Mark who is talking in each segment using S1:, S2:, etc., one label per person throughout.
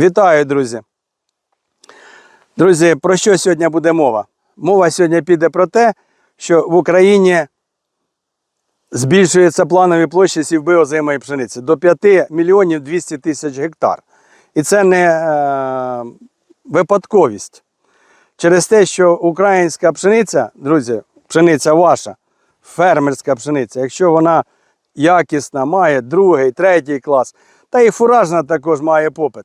S1: Вітаю, друзі. Друзі, про що сьогодні буде мова? Мова сьогодні піде про те, що в Україні збільшуються планові площі сівби озимої пшениці до 5 мільйонів 200 тисяч гектар. І це не е, випадковість. Через те, що українська пшениця, друзі, пшениця ваша, фермерська пшениця, якщо вона якісна, має другий, третій клас, та і фуражна також має попит.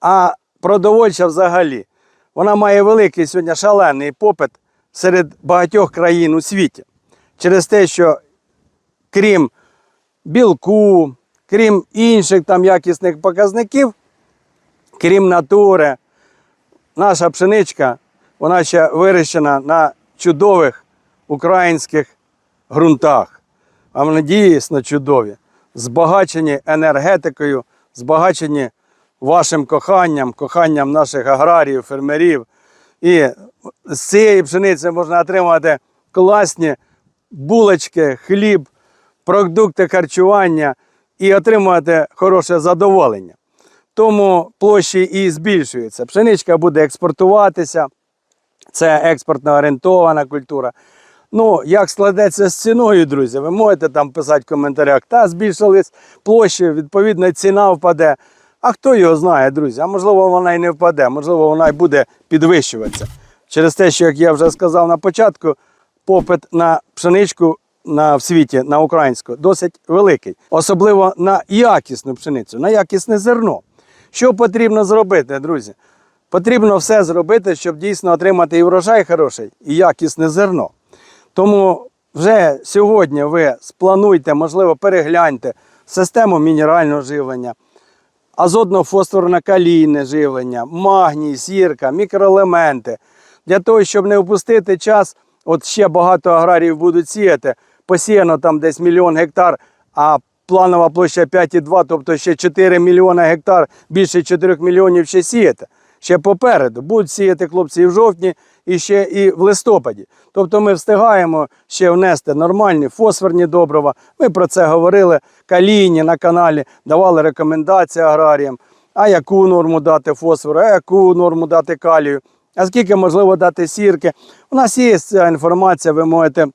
S1: А продовольча взагалі, вона має великий сьогодні шалений попит серед багатьох країн у світі. Через те, що крім білку, крім інших там якісних показників, крім натури, наша пшеничка, вона ще вирощена на чудових українських ґрунтах. А вони дійсно чудові, збагачені енергетикою, збагачені вашим коханням, коханням наших аграріїв, фермерів. І з цієї пшениці можна отримати класні булочки, хліб, продукти харчування і отримувати хороше задоволення. Тому площі і збільшуються. Пшеничка буде експортуватися, це експортно орієнтована культура. Ну, як складеться з ціною, друзі, ви можете там писати в коментарях, та збільшились площі, відповідно, ціна впаде. А хто його знає, друзі? А можливо, вона і не впаде, можливо, вона і буде підвищуватися. Через те, що, як я вже сказав на початку, попит на пшеничку на, в світі, на українську, досить великий. Особливо на якісну пшеницю, на якісне зерно. Що потрібно зробити, друзі? Потрібно все зробити, щоб дійсно отримати і врожай хороший, і якісне зерно. Тому вже сьогодні ви сплануйте, можливо, перегляньте систему мінерального живлення, азотно-фосфорно-калійне живлення, магній, сірка, мікроелементи. Для того, щоб не впустити час, от ще багато аграріїв будуть сіяти, посіяно там десь мільйон гектар, а планова площа 5,2, тобто ще 4 мільйони гектар, більше 4 мільйонів ще сіяти. Ще попереду. Будуть сіяти хлопці і в жовтні, і ще і в листопаді. Тобто ми встигаємо ще внести нормальні фосфорні добрива. Ми про це говорили калійні на каналі, давали рекомендації аграріям, а яку норму дати фосфору, а яку норму дати калію, а скільки можливо дати сірки. У нас є ця інформація, ви можете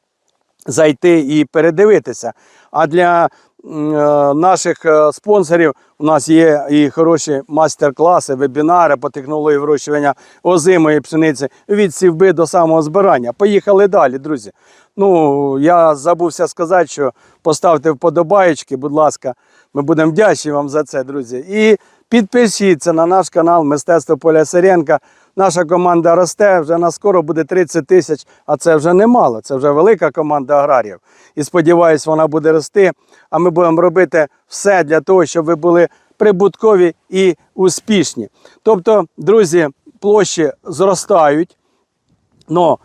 S1: зайти і передивитися. А для наших е, спонсорів у нас є і хороші майстер-класи, вебінари по технології вирощування озимої пшениці від сівби до самого збирання. Поїхали далі, друзі. Ну, я забувся сказати, що поставте вподобаєчки, будь ласка, ми будемо вдячні вам за це, друзі. І підпишіться на наш канал Мистецтво Поля Сиренка. Наша команда росте, вже на скоро буде 30 тисяч, а це вже немало, це вже велика команда аграріїв. І сподіваюсь, вона буде рости. А ми будемо робити все для того, щоб ви були прибуткові і успішні. Тобто, друзі, площі зростають, но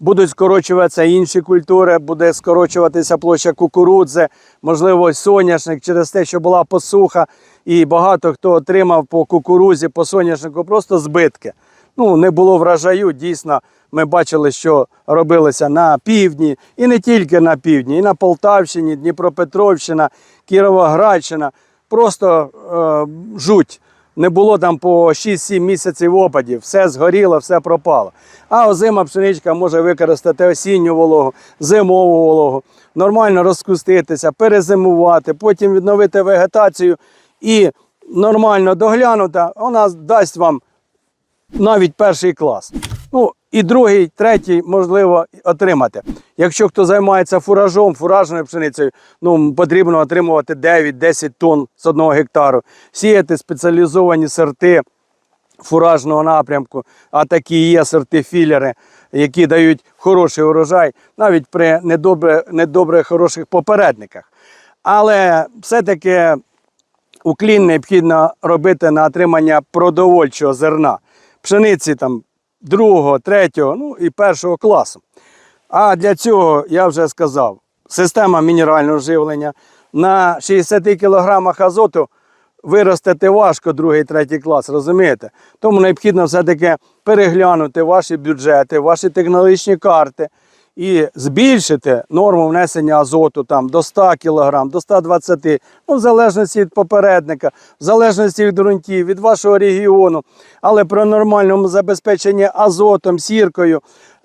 S1: будуть скорочуватися інші культури, буде скорочуватися площа кукурудзи, можливо, соняшник через те, що була посуха, і багато хто отримав по кукурузі, по соняшнику просто збитки. Ну, не було врожаю. Дійсно, ми бачили, що робилося на півдні, і не тільки на півдні, і на Полтавщині, Дніпропетровщина, Кіровоградщина. Просто е, жуть. Не було там по 6-7 місяців опадів, все згоріло, все пропало. А озима пшеничка може використати осінню вологу, зимову вологу, нормально розкуститися, перезимувати, потім відновити вегетацію і нормально доглянута, вона дасть вам навіть перший клас. Ну і другий, третій можливо отримати. Якщо хто займається фуражом, фуражною пшеницею, ну потрібно отримувати 9-10 тонн з одного гектару, сіяти спеціалізовані сорти фуражного напрямку, а такі є сорти філери, які дають хороший урожай, навіть при недобре, недобре хороших попередниках. Але все-таки уклін необхідно робити на отримання продовольчого зерна, пшениці там другого, третього, ну і першого класу. А для цього я вже сказав: система мінерального живлення на 60 кілограмах азоту виростити важко другий, третій клас, розумієте? Тому необхідно все-таки переглянути ваші бюджети, ваші технологічні карти і збільшити норму внесення азоту там, до 100 кг, до 120 ну, в залежності від попередника, в залежності від ґрунтів, від вашого регіону. Але при нормальному забезпеченні азотом, сіркою,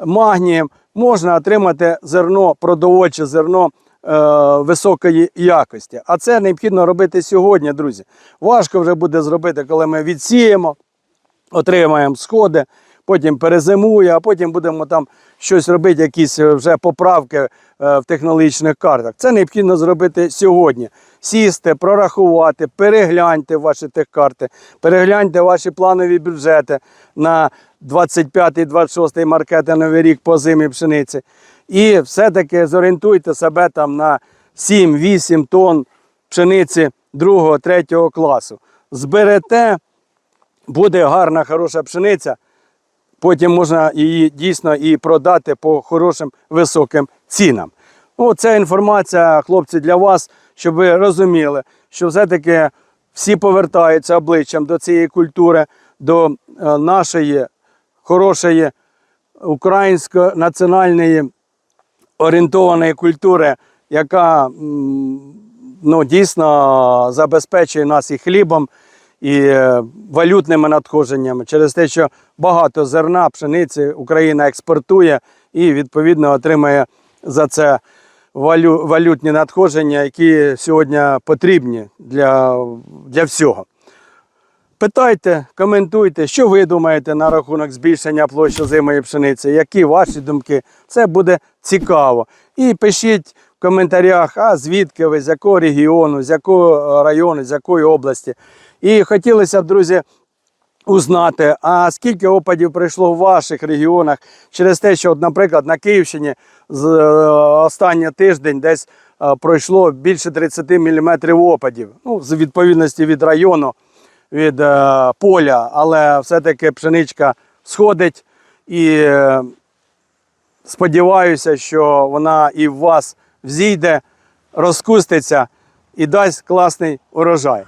S1: магнієм можна отримати зерно, продовольче зерно е, високої якості. А це необхідно робити сьогодні, друзі. Важко вже буде зробити, коли ми відсіємо, отримаємо сходи, потім перезимує, а потім будемо там щось робити, якісь е, вже поправки е, в технологічних картах. Це необхідно зробити сьогодні. Сісти, прорахувати, перегляньте ваші техкарти, перегляньте ваші планові бюджети на 25-26 маркетинговий рік по зимі пшениці. І все-таки зорієнтуйте себе там на 7-8 тонн пшениці 2-3 класу. Зберете, буде гарна, хороша пшениця, потім можна її дійсно і продати по хорошим високим цінам. Ну, це інформація, хлопці, для вас, щоб ви розуміли, що все-таки всі повертаються обличчям до цієї культури, до е, нашої хорошої українсько-національної орієнтованої культури, яка ну, дійсно забезпечує нас і хлібом, і е, валютними надходженнями через те, що багато зерна, пшениці Україна експортує і відповідно отримує за це валю, валютні надходження, які сьогодні потрібні для, для всього. Питайте, коментуйте, що ви думаєте на рахунок збільшення площі зимої пшениці, які ваші думки. Це буде цікаво. І пишіть в коментарях, а звідки ви, з якого регіону, з якого району, з якої області. І хотілося б, друзі, узнати, а скільки опадів прийшло в ваших регіонах через те, що, наприклад, на Київщині е, останній тиждень десь е, пройшло більше 30 мм опадів. Ну, з відповідності від району, від е, поля, але все-таки пшеничка сходить і сподіваюся, що вона і в вас взійде, розкуститься і дасть класний урожай.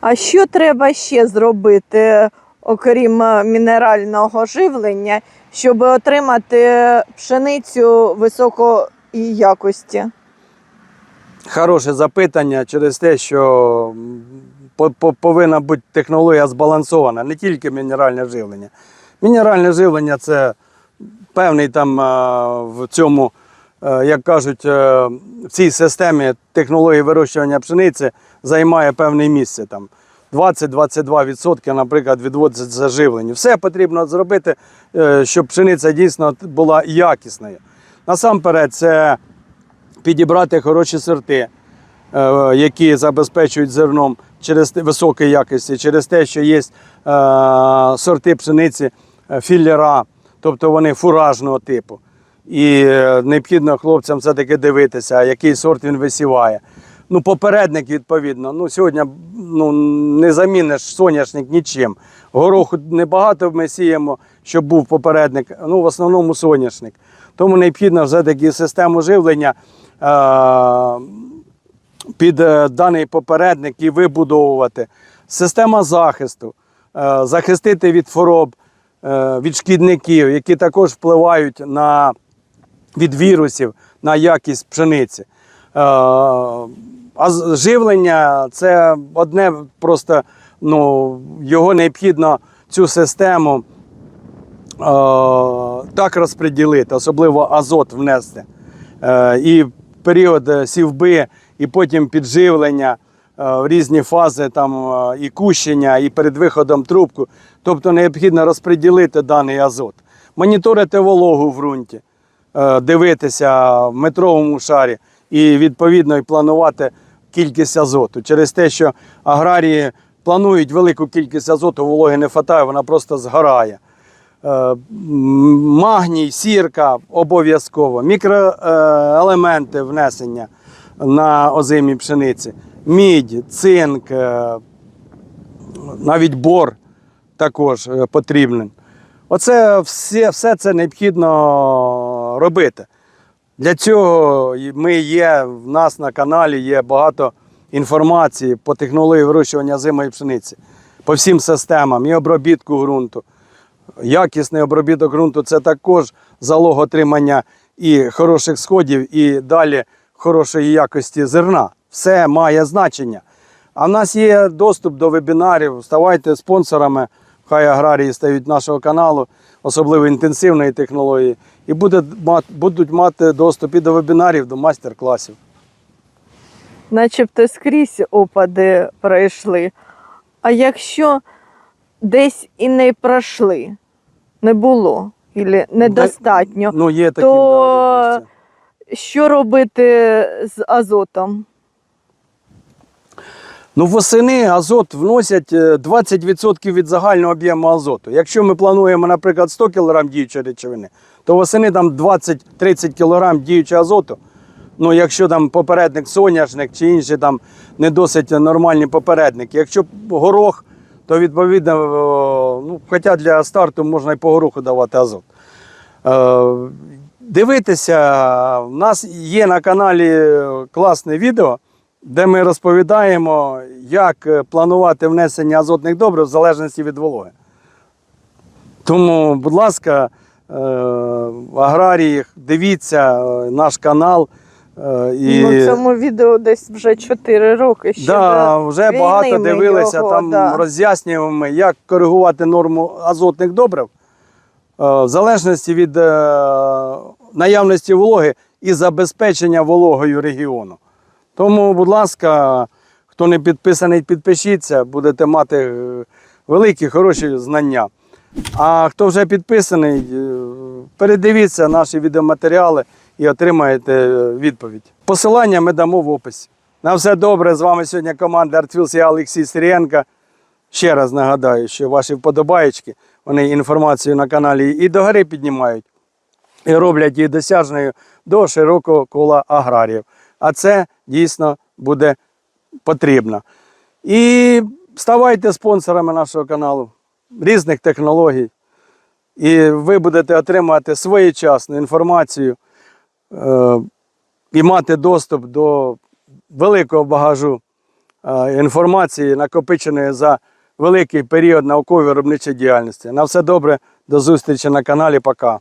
S2: А що треба ще зробити, окрім е, мінерального живлення, щоб отримати пшеницю високої якості?
S1: Хороше запитання через те, що повинна бути технологія збалансована, не тільки мінеральне живлення. Мінеральне живлення це певний там е, в цьому, е, як кажуть, е, в цій системі технології вирощування пшениці займає певне місце. Там 20-22%, наприклад, відводиться живленню. Все потрібно зробити, е, щоб пшениця дійсно була якісною. Насамперед, це підібрати хороші сорти, е, які забезпечують зерном через високої якості, через те, що є е, сорти пшениці філлера, тобто вони фуражного типу. І необхідно хлопцям все-таки дивитися, який сорт він висіває. Ну, попередник, відповідно. Ну, сьогодні ну, не заміниш соняшник нічим. Гороху небагато ми сіємо, щоб був попередник, ну, в основному соняшник. Тому необхідно все-таки систему живлення е- під е, даний попередник і вибудовувати. Система захисту, е, захистити від хвороб, е, від шкідників, які також впливають на від вірусів на якість пшениці. Е, А живлення це одне просто ну, його необхідно цю систему е, так розподілити, особливо азот внести. Е, і період е, сівби, і потім підживлення е, в різні фази там, е, і кущення, і перед виходом трубку. Тобто необхідно розподілити даний азот. Моніторити вологу в ґрунті, е, дивитися в метровому шарі і відповідно і планувати кількість азоту. Через те, що аграрії планують велику кількість азоту, вологи не вистачає, вона просто згорає. Е, Магній, сірка обов'язково, мікроелементи внесення на озимій пшениці, мідь, цинк, е, навіть бор також е, потрібен. Оце все, все це необхідно робити. Для цього ми є, в нас на каналі є багато інформації по технології вирощування зимої пшениці, по всім системам і обробітку ґрунту. Якісний обробіток ґрунту це також залог отримання і хороших сходів, і далі хорошої якості зерна. Все має значення. А в нас є доступ до вебінарів. Ставайте спонсорами. Хай аграрії стають нашого каналу, особливо інтенсивної технології, і будуть мати доступ і до вебінарів, до майстер-класів.
S2: начебто скрізь опади пройшли. А якщо десь і не пройшли, не було, або недостатньо,
S1: Ну, є такі
S2: То-
S1: да,
S2: що робити з азотом?
S1: Ну, восени азот вносять е, 20% від загального об'єму азоту. Якщо ми плануємо, наприклад, 100 кг діючої речовини, то восени там 20-30 кг діючого азоту. Ну, якщо там попередник соняшник чи інші там не досить нормальні попередники. Якщо горох, то відповідно, ну, хоча для старту можна і по гороху давати азот. Е, Дивитися, в нас є на каналі класне відео, де ми розповідаємо, як е, планувати внесення азотних добрив в залежності від вологи. Тому, будь ласка, е, аграрії, дивіться е, наш канал. І...
S2: Ну, цьому відео десь вже 4 роки. Ще
S1: Да, вже багато дивилися,
S2: його,
S1: там
S2: да.
S1: роз'яснюємо, ми, як коригувати норму азотних добрив в залежності від наявності вологи і забезпечення вологою регіону. Тому, будь ласка, хто не підписаний, підпишіться, будете мати е, великі, хороші знання. А хто вже підписаний, е, передивіться наші відеоматеріали і отримаєте е, відповідь. Посилання ми дамо в описі. На все добре. З вами сьогодні команда Артфілс і Олексій Сирієнко. Ще раз нагадаю, що ваші вподобаєчки, вони інформацію на каналі і догори піднімають, і роблять її досяжною до широкого кола аграріїв. А це дійсно буде потрібно. І ставайте спонсорами нашого каналу різних технологій. І ви будете отримувати своєчасну інформацію е, і мати доступ до великого багажу е, інформації, накопиченої за великий період наукової виробничої діяльності. На все добре, до зустрічі на каналі. Пока.